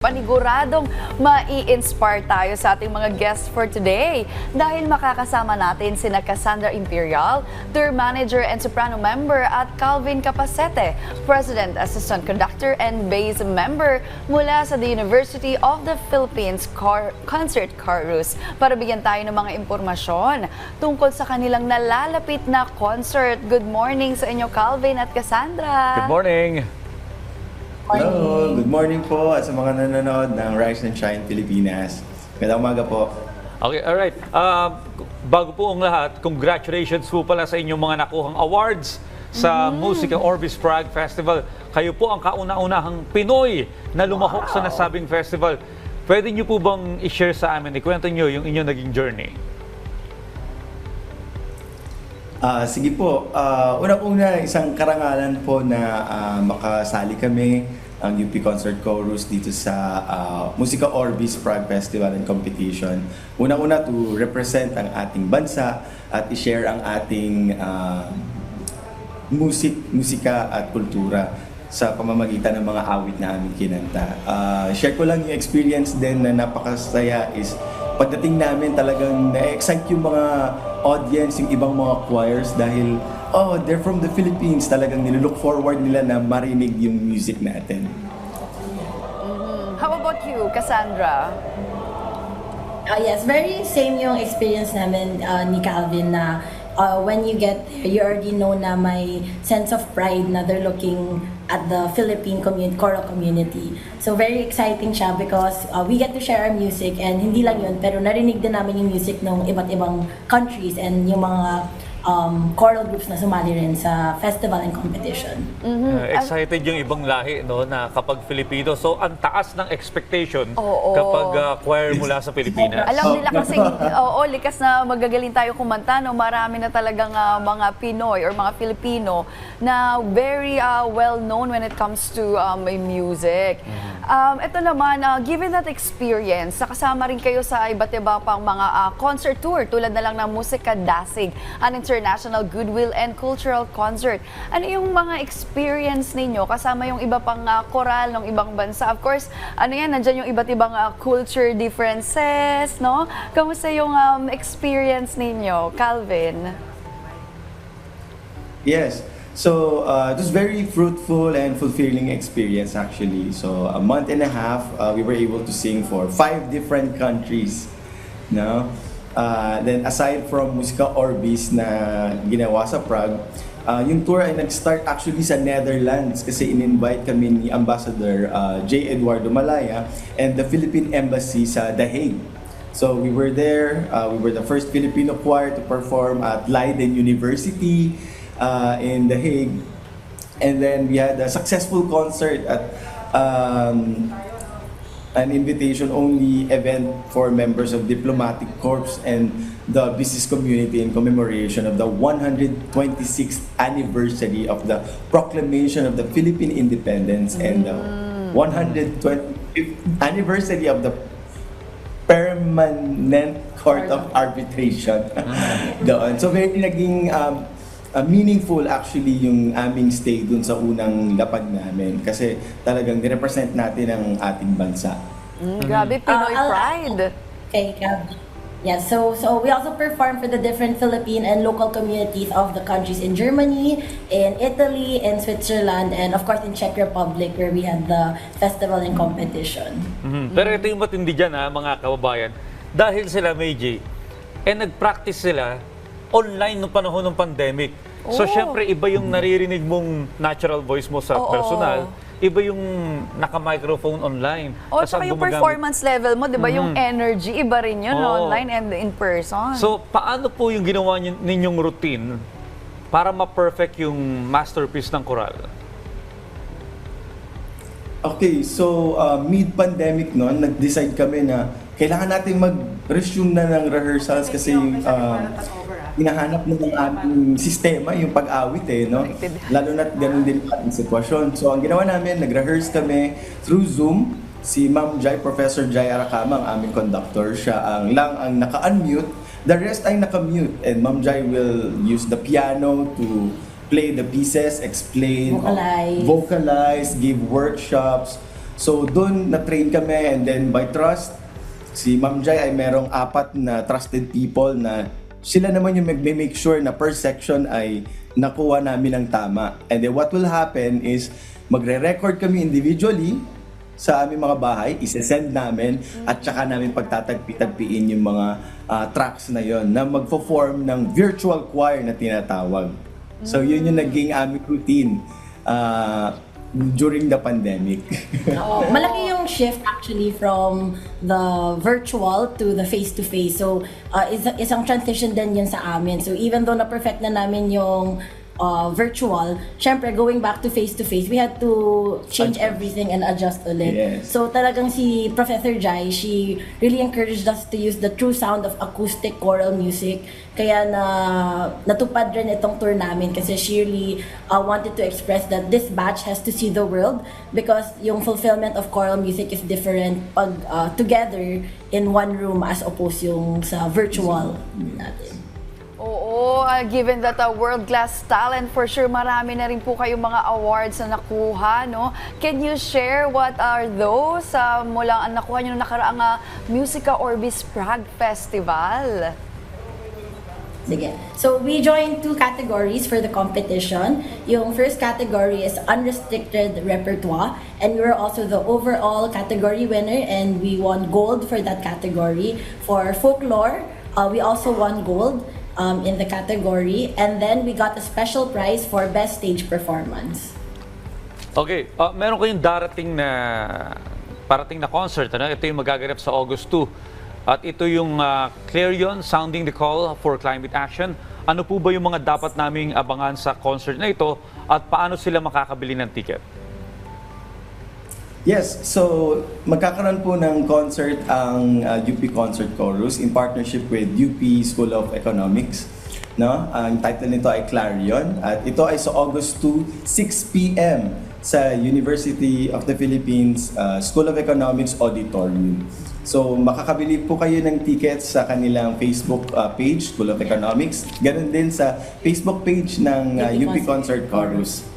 Paniguradong mai-inspire tayo sa ating mga guests for today dahil makakasama natin sina Cassandra Imperial, tour manager and soprano member at Calvin Capacete, president, assistant conductor and bass member mula sa the University of the Philippines Car- Concert Chorus para bigyan tayo ng mga impormasyon tungkol sa kanilang nalalapit na concert. Good morning sa inyo Calvin at Cassandra. Good morning. Hello, good morning po at sa mga nanonood ng Rise and Shine Pilipinas. Magandang umaga po. Okay, alright. Uh, bago po ang lahat, congratulations po pala sa inyong mga nakuhang awards sa Musika Orbis Prague Festival. Kayo po ang kauna-unahang Pinoy na lumahok sa nasabing festival. Pwede niyo po bang i-share sa amin, ikwento niyo yung inyong naging journey? Ah, sige po, Ah, unang-una isang karangalan po na ah, makasali kami ang UP Concert Chorus dito sa ah, Musika Orbis Prague Festival and Competition. Unang-una to represent ang ating bansa at i-share ang ating ah, musik, musika at kultura sa pamamagitan ng mga awit na aming kinanta. Ah, share ko lang yung experience din na napakasaya is pagdating namin talagang na-excite yung mga audience, yung ibang mga choirs dahil oh, they're from the Philippines. Talagang nilook forward nila na marinig yung music natin. How about you, Cassandra? Uh, yes, very same yung experience namin uh, ni Calvin na uh, when you get there, you already know na may sense of pride na they're looking at the Philippine community, choral community. So very exciting siya because uh, we get to share our music and hindi lang yun, pero narinig din namin yung music ng iba't ibang countries and yung mga um, choral groups na sumali rin sa festival and competition. Uh, excited yung ibang lahi no na kapag Filipino. So ang taas ng expectation Oo. kapag uh, choir mula sa Pilipinas. Alam nila kasi, oo, likas na magagaling tayo kumanta, no? marami na talagang ah, mga Pinoy or mga Filipino na very ah, well known when it comes to um, music. Um, ito naman, ah, given that experience, nakasama rin kayo sa iba't iba pang mga ah, concert tour tulad na lang ng Musika Dasig, an international goodwill and cultural concert. Ano yung mga experience ninyo kasama yung iba pang ah, koral ng ibang bansa? Of course, ano yan, nandyan yung iba't ibang ah, culture differences, no? Kamusta yung um, experience ninyo, Calvin? Yes. So uh, it was very fruitful and fulfilling experience actually. So a month and a half, uh, we were able to sing for five different countries. No? Uh, then aside from Musika Orbis na ginawa sa Prague, uh, yung tour ay nag-start actually sa Netherlands kasi in-invite kami ni Ambassador uh, J. Eduardo Malaya and the Philippine Embassy sa The Hague. So we were there. Uh, we were the first Filipino choir to perform at Leiden University uh, in The Hague. And then we had a successful concert at um, an invitation-only event for members of diplomatic corps and the business community in commemoration of the 126th anniversary of the proclamation of the Philippine independence and the 125th anniversary of the permanent court of arbitration. Doon. So very naging um, uh, meaningful actually yung aming stay dun sa unang lapad namin kasi talagang nirepresent natin ang ating bansa. Mm, grabe, Pinoy Uh, pride. Okay, Calvin. Yeah, so so we also perform for the different Philippine and local communities of the countries in Germany, in Italy, in Switzerland, and of course in Czech Republic where we had the festival and competition. Mhm. Pero ito yung matindi dyan ha, mga kababayan. Dahil sila, Meiji, eh nag-practice sila online nung panahon ng pandemic. So, Oh. syempre, iba yung naririnig mong natural voice mo sa Oo. personal. Iba yung naka-microphone online. O, Tas tsaka ang yung gumagamit- performance level mo, di ba? Yung energy, iba rin yun, Oo. online and in person. So, paano po yung ginawa ninyong routine para ma-perfect yung masterpiece ng koral? Okay, so uh, mid-pandemic noon, nag-decide kami na kailangan natin mag-resume na ng rehearsals kasi uh, hinahanap na ng ating sistema yung pag-awit eh, no? Lalo na't ganun din ang sitwasyon. So ang ginawa namin, nag-rehearse kami through Zoom. Si Ma'am Jai, Professor Jai Arakama, ang aming conductor, siya ang lang ang naka-unmute. The rest ay naka-mute and Ma'am Jai will use the piano to play the pieces, explain, Vocalize. vocalize, give workshops. So doon na-train kami and then by trust, si Ma'am Jai ay merong apat na trusted people na sila naman yung mag-make sure na per section ay nakuha namin ng tama. And then what will happen is magre-record kami individually sa aming mga bahay, ise-send namin at saka namin pagtatagpi-tagpiin yung mga ah, tracks na yon na magpo-form ng virtual choir na tinatawag. So yun yung naging aming routine ah, during the pandemic. Oo. Malaki yung shift actually from the virtual to the face-to-face. So, uh, is, isang transition din yun sa amin. So, even though na-perfect na namin yung uh, virtual, syempre, going back to face-to-face, we had to change Adjust. everything and adjust ulit. Yes. So, talagang si Professor Jai, she really encouraged us to use the true sound of acoustic choral music. Kaya na natupad rin itong tour namin kasi she really uh, wanted to express that this batch has to see the world because yung fulfillment of choral music is different pag uh, together in one room as opposed yung sa virtual natin. Oo, uh, given that a world-class talent, for sure marami na rin po kayong mga awards na nakuha, no? Can you share what are those uh, mula ang nakuha nyo nakaraang uh, Musica Orbis Prague Festival? Sige. So, we joined two categories for the competition. Yung first category is unrestricted repertoire, and we were also the overall category winner, and we won gold for that category. For folklore, uh, we also won gold um, in the category, and then we got a special prize for best stage performance. Okay, uh, meron kayong darating na parating na concert. Ano? Ito yung magaganap sa August 2. At ito yung uh, Clarion Sounding the Call for Climate Action. Ano po ba yung mga dapat naming abangan sa concert na ito at paano sila makakabili ng ticket? Yes, so magkakaroon po ng concert ang uh, UP Concert Chorus in partnership with UP School of Economics. No? Ang title nito ay Clarion at ito ay sa August 2, 6 p.m. sa University of the Philippines uh, School of Economics Auditorium. So makakabili po kayo ng tickets sa kanilang Facebook uh, page, School of Economics. Ganon din sa Facebook page ng uh, UP UP Concert Chorus.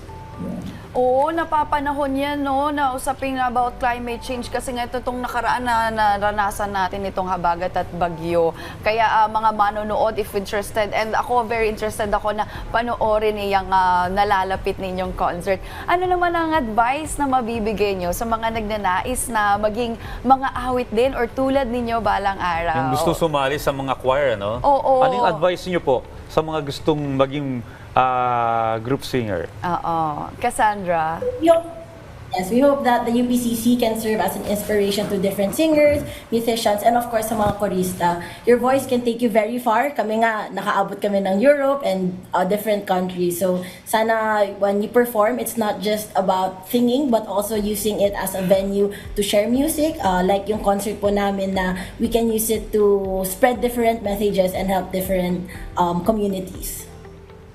Oo, napapanahon yan, no, na usaping about climate change kasi nga ito itong nakaraan na naranasan natin itong habagat at bagyo. Kaya ah, mga manonood, if interested, and ako very interested ako na panoorin niyang ah, nalalapit ninyong concert. Ano naman ang advice na mabibigay nyo sa mga nagnanais na maging mga awit din or tulad ninyo balang araw? Yung gusto sumali sa mga choir, no? Oo. Ano yung advice niyo po sa mga gustong maging ah, group singer? Oo. Cassandra? Yes, we hope that the UPCC can serve as an inspiration to different singers, musicians, and of course sa mga korista. Your voice can take you very far. Kami nga, nakaabot kami ng Europe and uh, different countries. So sana when you perform, it's not just about singing, but also using it as a venue to share music. Uh, like yung concert po namin na we can use it to spread different messages and help different um, communities.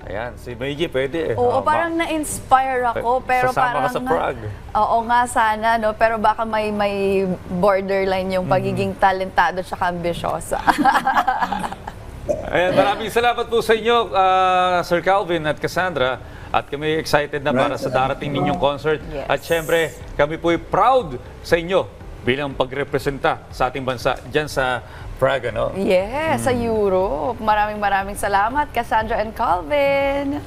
Ayan, si Meiji pwede eh. Oo, Ah, parang na-inspire ako, pero Sasama parang... ka sa Prague. Oo nga, sana, no? Pero baka may, may borderline yung pagiging talentado at ambisyosa. Ayan, maraming salamat po sa inyo, ah, Sir Calvin at Cassandra. At kami excited na para sa darating ninyong concert. Yes. At syempre, kami po proud sa inyo bilang pagrepresenta sa ating bansa dyan sa Prague, no? yes, sa Europe. Maraming maraming salamat, Cassandra and Calvin.